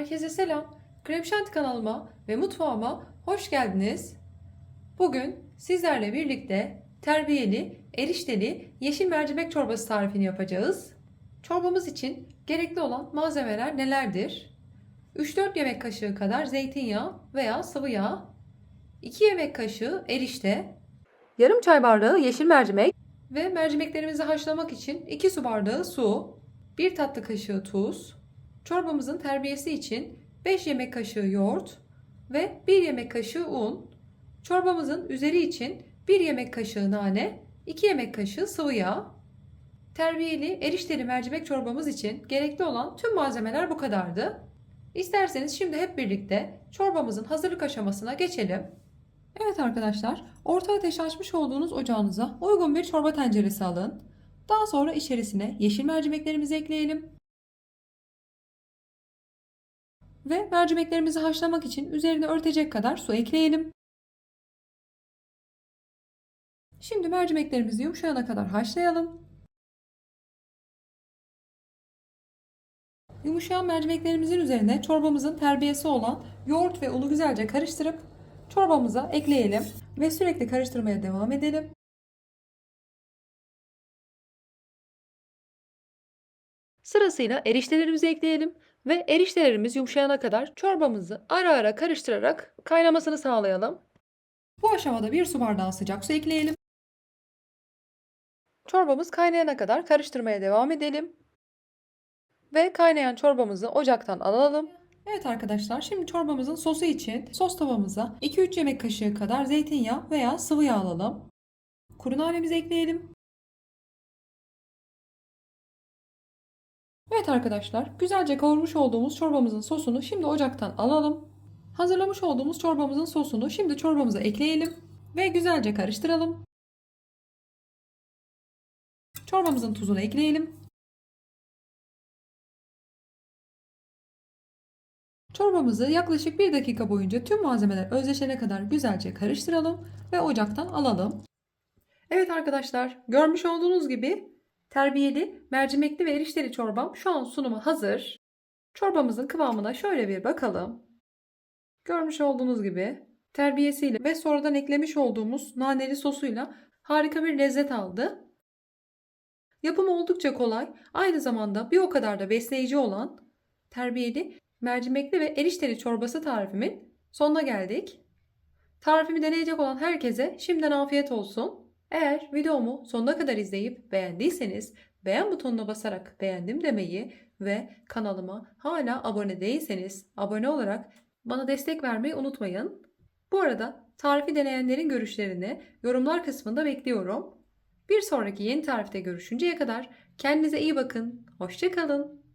Herkese selam. Krem kanalıma ve mutfağıma hoş geldiniz. Bugün sizlerle birlikte terbiyeli, erişteli yeşil mercimek çorbası tarifini yapacağız. Çorbamız için gerekli olan malzemeler nelerdir? 3-4 yemek kaşığı kadar zeytinyağı veya sıvı yağ, 2 yemek kaşığı erişte, yarım çay bardağı yeşil mercimek ve mercimeklerimizi haşlamak için 2 su bardağı su, 1 tatlı kaşığı tuz, çorbamızın terbiyesi için 5 yemek kaşığı yoğurt ve 1 yemek kaşığı un, çorbamızın üzeri için 1 yemek kaşığı nane, 2 yemek kaşığı sıvı yağ. Terbiyeli erişteli mercimek çorbamız için gerekli olan tüm malzemeler bu kadardı. İsterseniz şimdi hep birlikte çorbamızın hazırlık aşamasına geçelim. Evet arkadaşlar, orta ateş açmış olduğunuz ocağınıza uygun bir çorba tenceresi alın. Daha sonra içerisine yeşil mercimeklerimizi ekleyelim. Ve mercimeklerimizi haşlamak için üzerine örtecek kadar su ekleyelim. Şimdi mercimeklerimizi yumuşayana kadar haşlayalım. Yumuşayan mercimeklerimizin üzerine çorbamızın terbiyesi olan yoğurt ve unu güzelce karıştırıp çorbamıza ekleyelim ve sürekli karıştırmaya devam edelim. Sırasıyla eriştelerimizi ekleyelim ve eriştelerimiz yumuşayana kadar çorbamızı ara ara karıştırarak kaynamasını sağlayalım. Bu aşamada bir su bardağı sıcak su ekleyelim. Çorbamız kaynayana kadar karıştırmaya devam edelim. Ve kaynayan çorbamızı ocaktan alalım. Evet arkadaşlar şimdi çorbamızın sosu için sos tavamıza 2-3 yemek kaşığı kadar zeytinyağı veya sıvı yağ alalım. Kuru nanemizi ekleyelim. Evet arkadaşlar güzelce kavurmuş olduğumuz çorbamızın sosunu şimdi ocaktan alalım. Hazırlamış olduğumuz çorbamızın sosunu şimdi çorbamıza ekleyelim ve güzelce karıştıralım. Çorbamızın tuzunu ekleyelim. Çorbamızı yaklaşık 1 dakika boyunca tüm malzemeler özleşene kadar güzelce karıştıralım ve ocaktan alalım. Evet arkadaşlar görmüş olduğunuz gibi terbiyeli, mercimekli ve erişteli çorbam şu an sunuma hazır. Çorbamızın kıvamına şöyle bir bakalım. Görmüş olduğunuz gibi terbiyesiyle ve sonradan eklemiş olduğumuz naneli sosuyla harika bir lezzet aldı. Yapımı oldukça kolay, aynı zamanda bir o kadar da besleyici olan terbiyeli, mercimekli ve erişteli çorbası tarifimin sonuna geldik. Tarifimi deneyecek olan herkese şimdiden afiyet olsun. Eğer videomu sonuna kadar izleyip beğendiyseniz beğen butonuna basarak beğendim demeyi ve kanalıma hala abone değilseniz abone olarak bana destek vermeyi unutmayın. Bu arada tarifi deneyenlerin görüşlerini yorumlar kısmında bekliyorum. Bir sonraki yeni tarifte görüşünceye kadar kendinize iyi bakın. Hoşçakalın.